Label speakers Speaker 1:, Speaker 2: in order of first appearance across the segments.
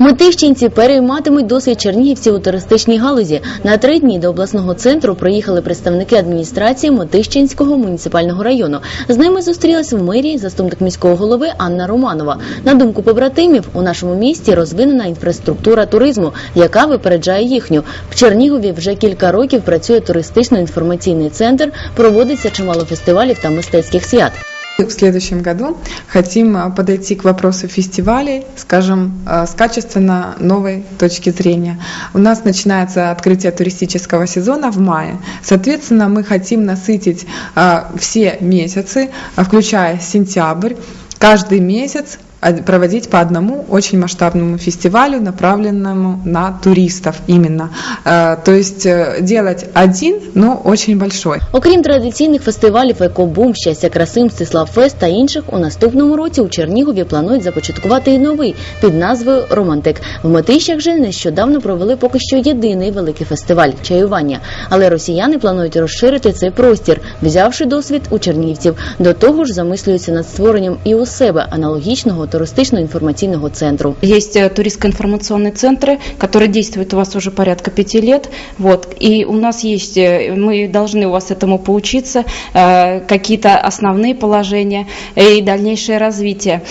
Speaker 1: Метищинці перейматимуть досвід чернігівців у туристичній галузі. На три дні до обласного центру приїхали представники адміністрації Метищинського муніципального району. З ними зустрілась в мирі заступник міського голови Анна Романова. На думку побратимів, у нашому місті розвинена інфраструктура туризму, яка випереджає їхню. В Чернігові вже кілька років працює туристично-інформаційний центр, проводиться чимало фестивалів та мистецьких свят.
Speaker 2: В следующем году хотим а, подойти к вопросу фестивалей, скажем, а, с качественно новой точки зрения. У нас начинается открытие туристического сезона в мае. Соответственно, мы хотим насытить а, все месяцы, включая сентябрь, каждый месяц проводить по одному очень масштабному фестивалю, направленному на туристов именно. То есть э, делать один, но очень большой.
Speaker 1: Окрім традиційних фестивалів Екобум, щастя краси, Мстислав Фест та інших, у наступному році у Чернігові планують започаткувати і новий під назвою Романтик. В Метищах же нещодавно провели поки що єдиний великий фестиваль чаювання. Але росіяни планують розширити цей простір, взявши досвід у чернігівців. До того ж, замислюються над створенням і у себе аналогічного туристично-інформаційного центру.
Speaker 3: Есть э, туристско-информационные центры, которые действуют у вас уже порядка пяти лет. Вот. И у нас есть, э, мы должны у вас этому поучиться, э, какие-то основные положения и дальнейшее развитие.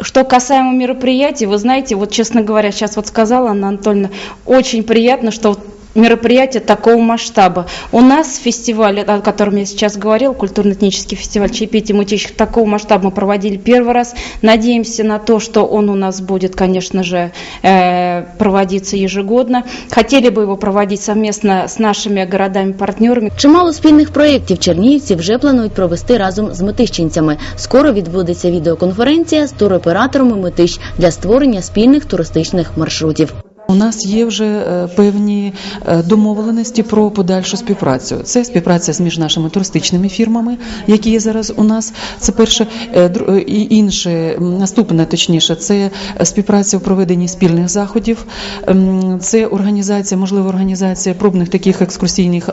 Speaker 3: Что касаемо мероприятий, вы знаете, вот честно говоря, сейчас вот сказала Анна Анатольевна, очень приятно, что мероприятие такого масштаба. У нас фестиваль, о котором я сейчас говорил, культурно-этнический фестиваль чаепития мытищих, такого масштаба мы проводили первый раз. Надеемся на то, что он у нас будет, конечно же, э, проводиться ежегодно. Хотели бы его проводить совместно с нашими городами-партнерами.
Speaker 1: Чимало спільних проєктів чернігівці вже планують провести разом з метищенцями. Скоро відбудеться відеоконференція з туроператорами Метищ для створення спільних туристичних маршрутів.
Speaker 4: У нас є вже е, певні е, домовленості про подальшу співпрацю. Це співпраця з між нашими туристичними фірмами, які є зараз у нас. Це перше Е, і інше, наступне точніше, це співпраця в проведенні спільних заходів. Ем, Це організація, можливо, організація пробних таких екскурсійних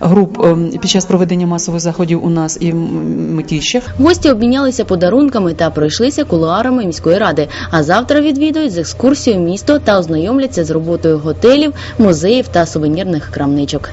Speaker 4: груп ем, під час проведення масових заходів у нас і в м, Митіщах.
Speaker 1: Гості обмінялися подарунками та пройшлися кулуарами міської ради. А завтра відвідують з екскурсією місто та ознайомляться з роботою готелів, музеїв та сувенірних крамничок.